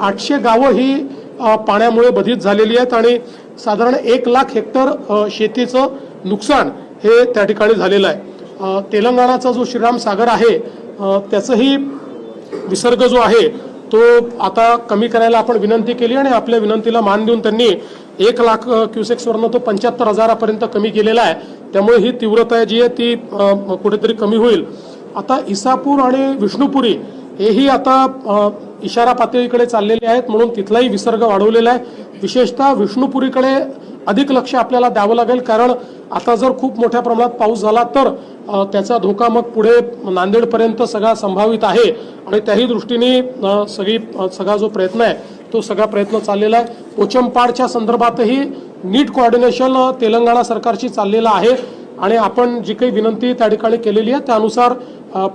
आठशे गावं ही पाण्यामुळे बधित झालेली आहेत आणि साधारण एक लाख हेक्टर शेतीचं नुकसान हे त्या ठिकाणी झालेलं आहे. तेलंगणाचा जो श्रीराम सागर आहे त्याचंही विसर्ग जो आहे तो आता कमी करायला आपण विनंती केली आणि आपल्या विनंतीला मान देऊन त्यांनी एक लाख क्युसेक्सवरनं तो पंच्याहत्तर हजारापर्यंत कमी केलेला आहे. त्यामुळे ही तीव्रता जी आहे ती कुठेतरी कमी होईल. आता इसापूर आणि विष्णुपुरी हेही आता इशारा पातळीकडे चाललेले आहेत म्हणून तिथलाही विसर्ग वाढवलेला आहे. विशेषतः विष्णुपुरीकडे अधिक लक्ष आपल्याला द्यावं लागेल कारण आता जर खूप मोठ्या प्रमाणात पाऊस झाला तर त्याचा धोका मग पुढे नांदेडपर्यंत सगळा संभावित आहे. आणि त्याही दृष्टीने सगळी सगळा जो प्रयत्न आहे तो सगळा प्रयत्न चाललेला आहे. पोचमपाडच्या संदर्भातही नीट कोऑर्डिनेशन तेलंगणा सरकारशी चाललेलं आहे. आणि आपण जी काही विनंती त्या ठिकाणी केलेली आहे त्यानुसार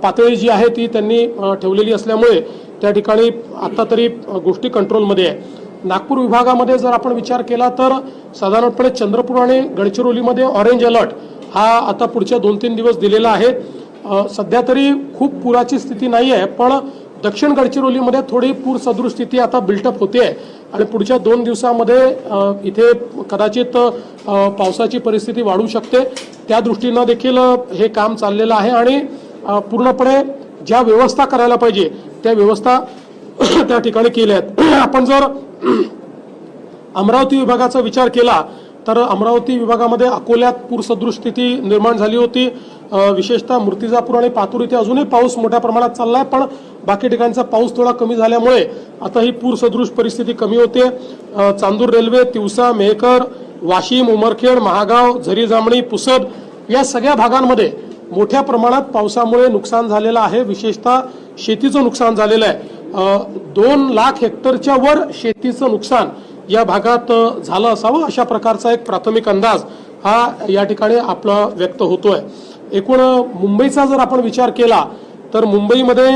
पातळी जी आहे ती त्यांनी ठेवलेली असल्यामुळे त्या ठिकाणी आता तरी गोष्टी कंट्रोलमध्ये आहे. नागपूर विभागामध्ये जर आपण विचार केला तर साधारणपणे चंद्रपूर आणि गडचिरोलीमध्ये ऑरेंज अलर्ट हा आता पुढच्या दोन तीन दिवस दिलेला आहे. सध्या तरी खूप पुराची स्थिती नाही आहे पण दक्षिण गडचिरोलीमध्ये थोडी पूर सदृश स्थिती आता बिल्टअप होते आहे. आणि पुढच्या दोन दिवसामध्ये इथे कदाचित पावसाची परिस्थिती वाढू शकते. त्या दृष्टीनं देखील हे काम चाललेलं आहे आणि पूर्णपणे ज्या व्यवस्था करायला पाहिजे त्या व्यवस्था त्या ठिकाणी केल्या आहेत. आपण जर अमरावती विभागाचा विचार केला तर अमरावती विभागामध्ये अकोल्यात पूरसदृश स्थिती निर्माण झाली होती. विशेषतः मूर्तिजापूर आणि पातूर इथे अजूनही पाऊस मोठ्या प्रमाणात चालला आहे पण बाकी ठिकाणचा पाऊस थोडा कमी झाल्यामुळे आता ही पूरसदृश परिस्थिती कमी होते. चांदूर रेल्वे तिवसा मेहकर वाशिम उमरखेड महागाव झरी जामणी पुसद या सगळ्या भागांमध्ये मोठ्या प्रमाणात पावसामुळे नुकसान झालेलं आहे. विशेषतः शेतीचं नुकसान झालेलं आहे. दोन लाख हेक्टरच्या वर शेतीचं नुकसान या भागात झालं असावं अशा प्रकारचा एक प्राथमिक अंदाज हा या ठिकाणी आपला व्यक्त होतोय. एकूण मुंबईचा जर आपण विचार केला तर मुंबईमध्ये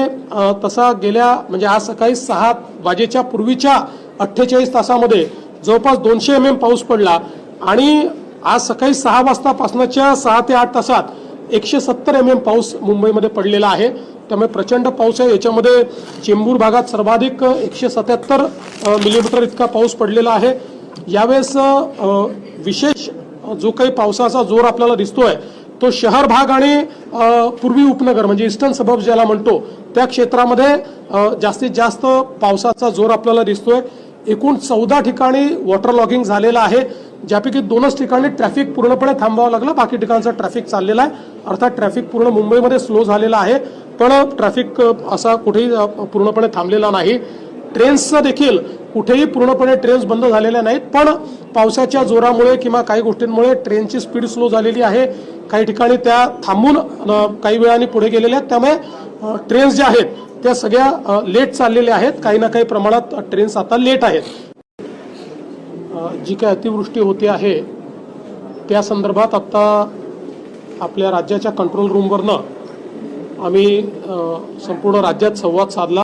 तसा गेल्या म्हणजे आज सकाळी सहा वाजेच्या पूर्वीच्या अठ्ठेचाळीस तासामध्ये जवळपास दोनशे एम एम पाऊस पडला आणि आज सकाळी सहा वाजतापासनच्या सहा ते आठ तासात एकशे सत्तर एम एम पाऊस मुंबईमध्ये पडलेला आहे. त्यामुळे प्रचंड पाऊस आहे. याच्यामध्ये चेंबूर भागात सर्वाधिक एकशे सत्याहत्तर मिलीमीटर इतका पाऊस पडलेला आहे. यावेळेस विशेष जो काही पावसाचा जोर आपल्याला दिसतोय तो शहर भाग आणि पूर्वी उपनगर म्हणजे इस्टर्न सबब ज्याला म्हणतो त्या क्षेत्रामध्ये जास्तीत जास्त पावसाचा जोर आपल्याला दिसतोय. एकूण चौदा ठिकाणी वॉटर लॉगिंग झालेलं आहे. ज्यापैकी दोनच ठिकाणी ट्रॅफिक पूर्णपणे थांबावं लागलं. बाकी ठिकाणचं ट्रॅफिक चाललेलं आहे. अर्थात ट्रॅफिक पूर्ण मुंबईमध्ये स्लो झालेला आहे. पण ट्रॅफिक असा कुठेही पूर्णपणे थांबलेला नाही. ट्रेन्सचं देखील कुठेही पूर्णपणे ट्रेन्स बंद झालेल्या नाहीत. पण पावसाच्या जोरामुळे किंवा काही गोष्टींमुळे ट्रेनची स्पीड स्लो झालेली आहे. काही ठिकाणी त्या थांबून काही वेळाने पुढे गेलेल्या आहेत. त्यामुळे ट्रेन्स ज्या आहेत त्या सगळ्या लेट चाललेल्या आहेत. काही ना काही प्रमाणात ट्रेन्स आता लेट आहेत. जी काय अतिवृष्टी होते आहे त्या संदर्भात आत्ता आपल्या राज्याच्या कंट्रोल रूमवरनं आम्ही संपूर्ण राज्यात संवाद साधला.